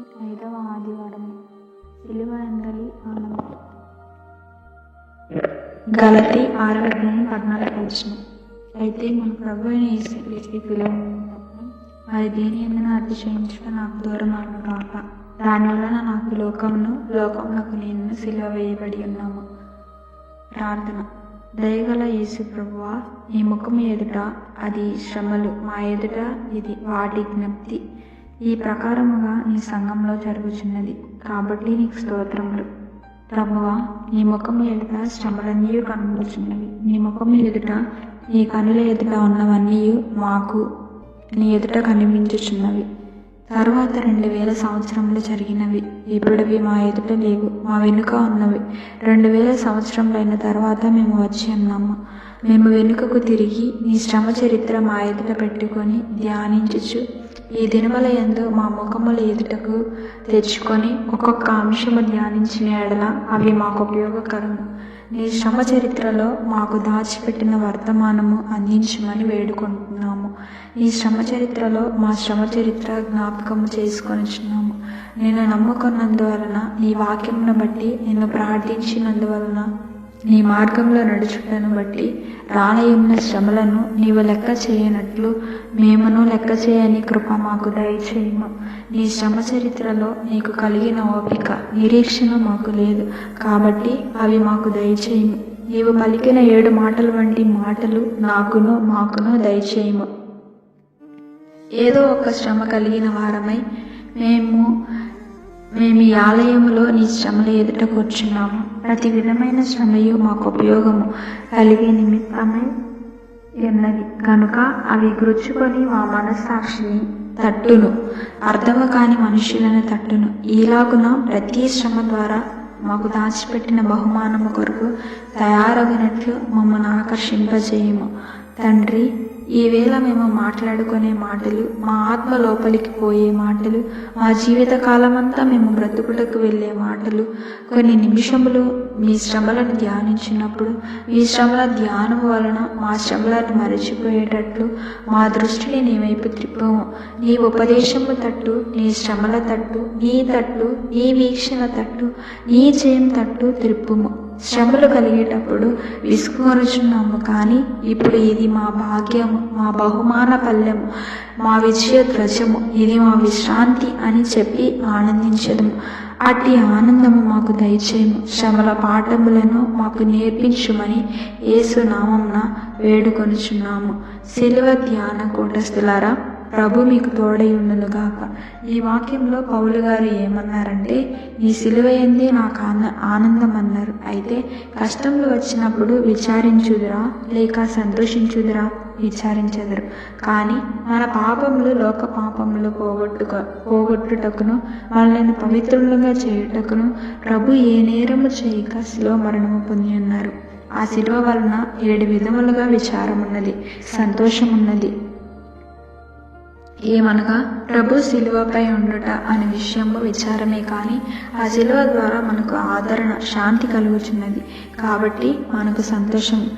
ఐదవ ఆదివారం సిలువ ఎందలి ఆనందం గలతి ఆరవ అధ్యాయం పద్నాలుగు వచ్చిన అయితే మన ప్రభు అయిన యేసుక్రీస్తు పిలువ మరి దేని ఎందున అతిశయించుట నాకు దూరం అను కాక దానివలన నాకు లోకమును లోకమునకు నేను సిలువ వేయబడి ఉన్నాము. ప్రార్థన. దయగల యేసు ప్రభువా నీ ముఖం ఎదుట అది శ్రమలు మా ఎదుట ఇది వాటి జ్ఞప్తి. ఈ ప్రకారముగా నీ సంఘంలో జరుగుచున్నది. కాబట్టి నీకు స్తోత్రములు. ప్రభువా నీ ముఖము ఎదుట శ్రమలన్నీ కనబడుచున్నవి. నీ ముఖము ఎదుట నీ కనుల ఎదుట ఉన్నవన్నీ మాకు నీ ఎదుట కనిపించుచున్నవి. తరువాత రెండు వేల సంవత్సరములు జరిగినవి. ఇప్పుడువి మా ఎదుట లేవు మా వెనుక ఉన్నవి. రెండు వేల సంవత్సరములైన తర్వాత మేము వచ్చి ఉన్నాము. మేము వెనుకకు తిరిగి నీ శ్రమ చరిత్ర మా ఎదుట పెట్టుకొని ధ్యానించుచు ఈ దినముల యందు మా ముఖముల ఎదుటకు తెచ్చుకొని ఒక్కొక్క అంశము ధ్యానించిన ఎడల అవి మాకు ఉపయోగకరము. నీ శ్రమ చరిత్రలో మాకు దాచిపెట్టిన వర్తమానము అందించమని వేడుకుంటున్నాము. ఈ శ్రమ చరిత్రలో మా శ్రమ చరిత్ర జ్ఞాపకము చేసుకొనిచున్నాము. నేను నమ్ముకున్నందువలన నీ వాక్యమును బట్టి నేను ప్రార్థించినందువలన నీ మార్గంలో నడుచుటను బట్టి రానయున్న శ్రమలను నీవు లెక్క చేయనట్లు మేమును లెక్క చేయని కృప మాకు దయచేయము. నీ శ్రమ చరిత్రలో నీకు కలిగిన ఓపిక నిరీక్షణ మాకు లేదు. కాబట్టి అవి మాకు దయచేయము. నీవు పలికిన ఏడు మాటల వంటి మాటలు నాకును మాకును దయచేయము. ఏదో ఒక శ్రమ కలిగిన వారమై మేము మేము ఈ ఆలయములో నీ శ్రమల ఎదుట కూర్చున్నాము. ప్రతి విధమైన శ్రమయు మాకు ఉపయోగము కలిగే నిమిత్తమై ఉన్నది. కనుక అవి గుచ్చుకొని మా మనస్సాక్షిని తట్టును అర్థము కాని మనుషులను తట్టును. ఈలాగున ప్రతి శ్రమ ద్వారా మాకు దాచిపెట్టిన బహుమానము కొరకు తయారగినట్లు మమ్మల్ని ఆకర్షింపజేయము. తండ్రి ఈవేళ మేము మాట్లాడుకునే మాటలు మా ఆత్మ లోపలికి పోయే మాటలు మా జీవిత కాలమంతా మేము బ్రతుకుటకు వెళ్ళే మాటలు. కొన్ని నిమిషములు మీ శ్రమలను ధ్యానించినప్పుడు మీ శ్రమల ధ్యానం వలన మా శ్రమలను మరచిపోయేటట్లు మా దృష్టిని నీ వైపు త్రిప్పము. నీ ఉపదేశము తట్టు నీ శ్రమల తట్టు నీ తట్టు నీ వీక్షణ తట్టు నీ జయం తట్టు త్రిప్పుము. శ్రమలు కలిగేటప్పుడు విసుగుకొనుచున్నాము కానీ ఇప్పుడు ఇది మా భాగ్యము మా బహుమాన పల్లెము మా విజయ ధ్వజము ఇది మా విశ్రాంతి అని చెప్పి ఆనందించదము అట్టి ఆనందము మాకు దయచేయము శ్రమల పాఠములను మాకు నేర్పించుమని ఏసునామంన వేడుకొనుచున్నాము. శిలువ ధ్యాన కూటస్థులారా ప్రభు మీకు తోడై ఉండును గాక. ఈ వాక్యంలో పౌలు గారు ఏమన్నారంటే ఈ సిలువ నాకు ఆన ఆనందం అన్నారు అయితే కష్టంలో వచ్చినప్పుడు విచారించుదురా లేక సంతోషించుదురా? విచారించెదరు. కానీ మన పాపములు లోక పాపములు పోగొట్టుక పోగొట్టుటకును వాళ్ళని పవిత్రులుగా చేయుటకును ప్రభు ఏ నేరము చేయక శిలువ మరణము పొంది ఉన్నారు. ఆ శిలువ వలన ఏడు విధములుగా విచారం ఉన్నది సంతోషం ఉన్నది ఏమనగా ప్రభు శిలువపై ఉండుట అనే విషయంలో విచారమే కానీ ఆ శిలువ ద్వారా మనకు ఆదరణ శాంతి కలుగుచున్నది. కాబట్టి మనకు సంతోషం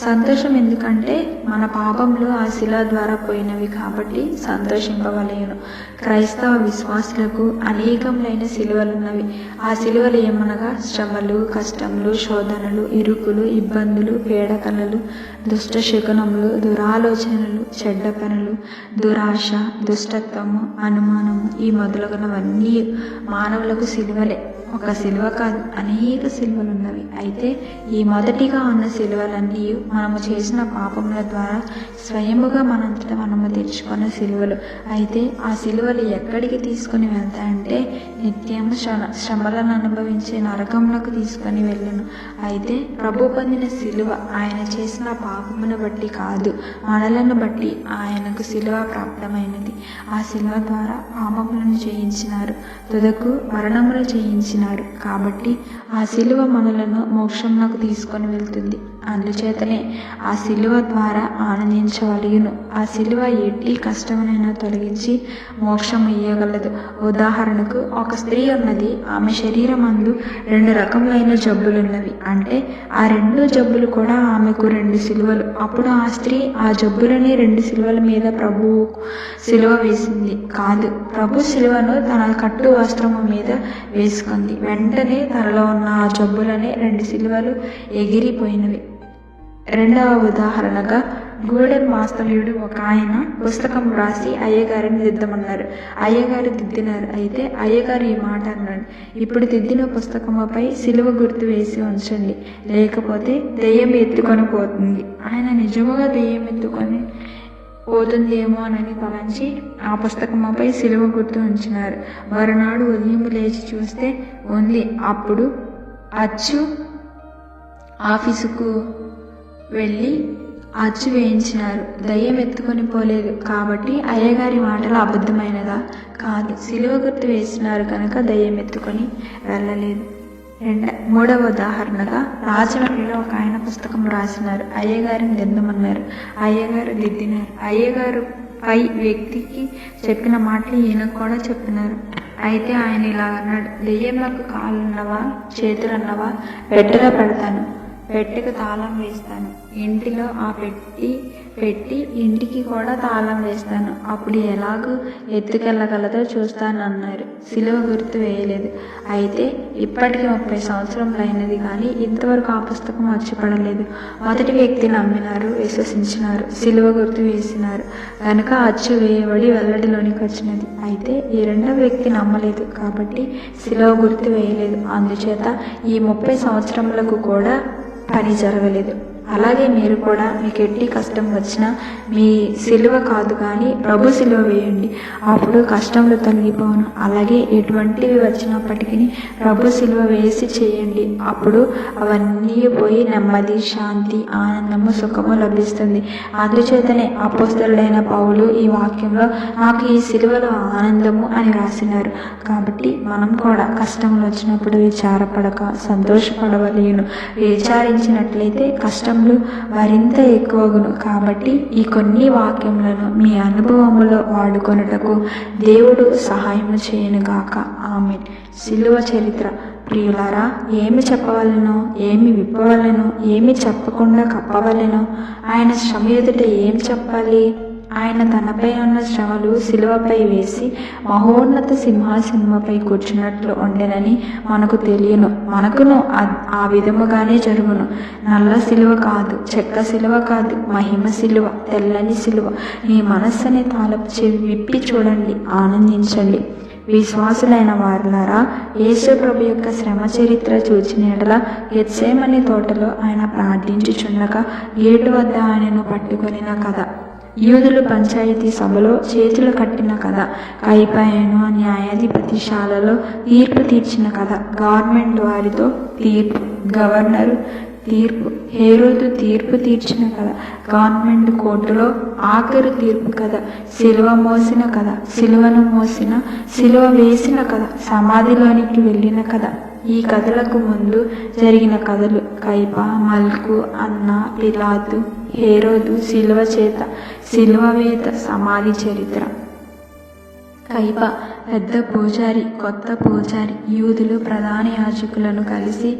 సంతోషం ఎందుకంటే మన పాపంలో ఆ శిల ద్వారా పోయినవి కాబట్టి సంతోషింపవలేను క్రైస్తవ విశ్వాసులకు అనేకములైన శిలువలున్నవి. ఆ శిలువలు ఏమనగా? శ్రమలు కష్టములు శోధనలు ఇరుకులు ఇబ్బందులు పేడకలలు దుష్ట శకునములు దురాలోచనలు చెడ్డ పనులు దురాశ దుష్టత్వము అనుమానము ఈ మొదలగునవన్నీ మానవులకు సిలువలే ఒక సిలువ కాదు అనేక సిల్వలు ఉన్నవి అయితే ఈ మొదటిగా ఉన్న సిలువలన్నీ మనము చేసిన పాపముల ద్వారా స్వయముగా మనంతటా మనము తెచ్చుకున్న సిలువలు. అయితే ఆ సిలువలు ఎక్కడికి తీసుకొని వెళ్తాయంటే నిత్యం శ్రమ శ్రమలను అనుభవించే నరకములకు తీసుకొని వెళ్ళను. అయితే ప్రభు పొందిన సిలువ ఆయన చేసిన పాపమును బట్టి కాదు మనలను బట్టి ఆయనకు సిలువ ప్రాప్తమైనది. ఆ సిలువ ద్వారా పాపములను చేయించినారు. తుదకు మరణములు చేయించినారు కాబట్టి ఆ సిలువ మనలను మోక్షంలోకి తీసుకొని వెళ్తుంది. అందుచేతనే ఆ శిలువ ద్వారా ఆనందించవలయును. ఆ శిలువ ఎట్టి కష్టమునైనా తొలగించి మోక్షం ఇయ్యగలదు. ఉదాహరణకు ఒక స్త్రీ ఉన్నది ఆమె శరీరమందు రెండు రకములైన జబ్బులున్నవి. అంటే ఆ రెండు జబ్బులు కూడా ఆమెకు రెండు సిలువలు. అప్పుడు ఆ స్త్రీ ఆ జబ్బులని రెండు సిలువల మీద ప్రభువు సిలువ వేసింది. కాదు ప్రభు సిలువను తన కట్టు వస్త్రము మీద వేసుకుంది. వెంటనే తనలో ఉన్న ఆ జబ్బులని రెండు సిలువలు ఎగిరిపోయినవి. రెండవ ఉదాహరణగా గూడెం మాస్తవ్యుడు ఒక ఆయన పుస్తకం రాసి అయ్యగారిని దిద్దమన్నారు. అయ్యగారు దిద్దినారు. అయితే అయ్యగారు ఈ మాట అన్నాడు. ఇప్పుడు దిద్దిన పుస్తకముపై సిలువ గుర్తు వేసి ఉంచండి. లేకపోతే దెయ్యం ఎత్తుకొని పోతుంది. ఆయన నిజముగా దెయ్యం ఎత్తుకొని పోతుందేమో అని తలంచి ఆ పుస్తకముపై సిలువ గుర్తు ఉంచినారు. మరునాడు ఉదయం లేచి చూస్తే ఉంది అప్పుడు అచ్చు ఆఫీసుకు వెళ్ళి అచ్చు వేయించినారు. దయ్యం ఎత్తుకొని పోలేదు. కాబట్టి అయ్యగారి మాటలు అబద్ధమైనదా? కాదు. సిలువ గుర్తు వేసినారు కనుక దయ్యం ఎత్తుకొని వెళ్ళలేదు. రెండ మూడవ ఉదాహరణగా రాజమండ్రిలో ఒక ఆయన పుస్తకం రాసినారు. అయ్యగారిని దిద్దమన్నారు అయ్యగారు దిద్దినారు. అయ్యగారు పై వ్యక్తికి చెప్పిన మాటలు ఈయన కూడా చెప్పినారు. అయితే ఆయన ఇలా అన్నాడు. దెయ్యంలకు చేతులు అన్నవా పెట్టెలో పెడతాను. పెట్టెకు తాళం వేస్తాను. ఇంటిలో ఆ పెట్టి పెట్టి ఇంటికి కూడా తాళం వేస్తాను. అప్పుడు ఎలాగూ ఎత్తుకెళ్ళగలదో చూస్తాను అన్నారు సిలువ గుర్తు వేయలేదు. అయితే ఇప్పటికి ముప్పై సంవత్సరములు అయినది కానీ ఇంతవరకు ఆ పుస్తకం అచ్చుపడలేదు మొదటి వ్యక్తి నమ్మినారు విశ్వసించినారు సిలువ గుర్తు వేసినారు. కనుక అచ్చు వేయబడి వెల్లడిలోనికి వచ్చినది. అయితే ఈ రెండవ వ్యక్తి నమ్మలేదు కాబట్టి సిలువ గుర్తు వేయలేదు. అందుచేత ఈ ముప్పై సంవత్సరములకు కూడా పని జరగలేదు. అలాగే మీరు కూడా మీకు ఎట్టి కష్టం వచ్చినా మీ సిలువ కాదు కానీ ప్రభు సిలువ వేయండి. అప్పుడు కష్టములు తొలగిపోను. అలాగే ఎటువంటివి వచ్చినప్పటికీ ప్రభు సిలువ వేసి చేయండి. అప్పుడు అవన్నీ పోయి నెమ్మది శాంతి ఆనందము సుఖము లభిస్తుంది. అందుచేతనే అపోస్తలుడైన పౌలు ఈ వాక్యంలో నాకు ఈ సిలువలో ఆనందము అని రాసినారు. కాబట్టి మనం కూడా కష్టములు వచ్చినప్పుడు విచారపడక సంతోషపడవలేను. విచారించినట్లయితే కష్టం కష్టములు మరింత ఎక్కువగును. కాబట్టి ఈ కొన్ని వాక్యములను మీ అనుభవములో వాడుకొనుటకు దేవుడు సహాయము చేయనుగాక ఆమె సిలువ చరిత్ర. ప్రియులారా ఏమి చెప్పవలెనో ఏమి విప్పవలెనో ఏమి చెప్పకుండా కప్పవలెనో ఆయన శ్రమ ఎదుట ఏం చెప్పాలి? ఆయన తనపై ఉన్న శ్రమలు శిలువపై వేసి మహోన్నత సింహాసనముపై కూర్చున్నట్లు ఉండెనని మనకు తెలియను. మనకును ఆ- విధముగానే జరుగును. నల్ల సిలువ కాదు చెక్క సిలువ కాదు మహిమ సిలువ తెల్లని శిలువ. నీ మనస్సుని తాలపు చెవి విప్పి చూడండి ఆనందించండి. విశ్వాసులైన వారులారా యేసు ప్రభు యొక్క శ్రమ చరిత్ర చూచిన ఎడల గెత్సేమని తోటలో ఆయన ప్రార్థించుచుండగా గేటు వద్ద ఆయనను పట్టుకొనిన కథ. యూదుల పంచాయతీ సభలో చేతులు కట్టిన కథ కైపాయను న్యాయాధిపతిశాలలో తీర్పు తీర్చిన కథ గవర్నమెంట్ వారితో తీర్పు గవర్నరు తీర్పు హేరోదు తీర్పు తీర్చిన కథ గవర్నమెంట్ కోర్టులో ఆఖరు తీర్పు కథ సిలువ మోసిన కథ సిలువను మోసిన సిలువ వేసిన కథ సమాధిలోనికి వెళ్ళిన కథ. ఈ కథలకు ముందు జరిగిన కథలు కైప మల్కు అన్న పిలాతు హేరోదు శిల్వ చేత శిల్వవేత వేత సమాధి చరిత్ర. కైప పెద్ద పూజారి కొత్త పూజారి యూదులు ప్రధాన యాజకులను కలిసి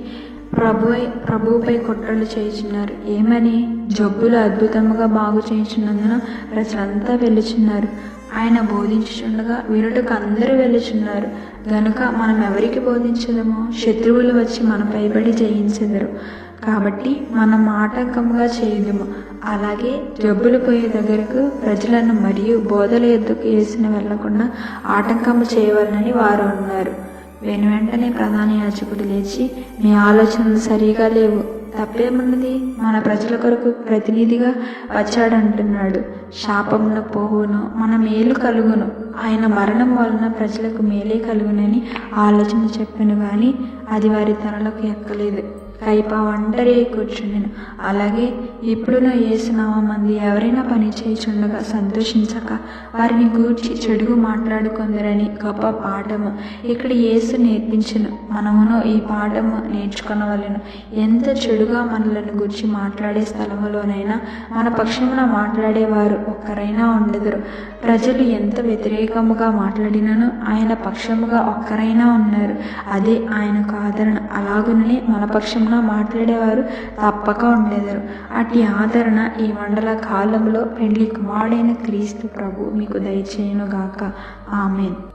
ప్రభు ప్రభువుపై కుట్రలు చేయించున్నారు ఏమని? జబ్బులు అద్భుతముగా బాగు చేయించినందున ప్రజలంతా వెళ్ళుచున్నారు ఆయన బోధించుచుండగా వీరుటకు అందరూ వెళ్ళుచున్నారు గనుక మనం ఎవరికి బోధించదమో? శత్రువులు వచ్చి మన పైబడి జయించెదరు. కాబట్టి మనం ఆటంకంగా చేయలేము. అలాగే జబ్బులు పోయే దగ్గరకు ప్రజలను మరియు బోధల ఎద్దుకు వేసిన వెళ్ళకుండా ఆటంకం చేయవలనని వారు అన్నారు. వెను వెంటనే ప్రధాన యాచకుడు లేచి మీ ఆలోచనలు సరిగా లేవు. తప్పేమున్నది? మన ప్రజల కొరకు ప్రతినిధిగా వచ్చాడంటున్నాడు. శాపమును పోవును మన మేలు కలుగును. ఆయన మరణం వలన ప్రజలకు మేలే కలుగునని ఆలోచన చెప్పాను కానీ అది వారి తనలకు ఎక్కలేదు. కైప ఒంటరి కూర్చుండెను. అలాగే ఇప్పుడును యేసునామా మంది ఎవరైనా పని చేయుచుండగా సంతోషించక వారిని గూర్చి చెడుగు మాట్లాడుకుందరని గొప్ప పాఠము. ఇక్కడ యేసు నేర్పించను. మనమును ఈ పాఠము నేర్చుకొనవలెను. ఎంత చెడుగా మనలను గురించి మాట్లాడే స్థలంలోనైనా మన పక్షమున మాట్లాడేవారు ఒక్కరైనా ఉండదురు. ప్రజలు ఎంత వ్యతిరేకముగా మాట్లాడినను ఆయన పక్షముగా ఒక్కరైనా ఉన్నారు. అదే ఆయనకు ఆదరణ. అలాగుననే మన పక్షమున మాట్లాడేవారు. తప్పక ఉండేదారు అట్టి ఆదరణ ఈ మండల కాలంలో పెండ్లి కుమారుడైన క్రీస్తు ప్రభు మీకు దయచేయునుగాక. ఆమెన్.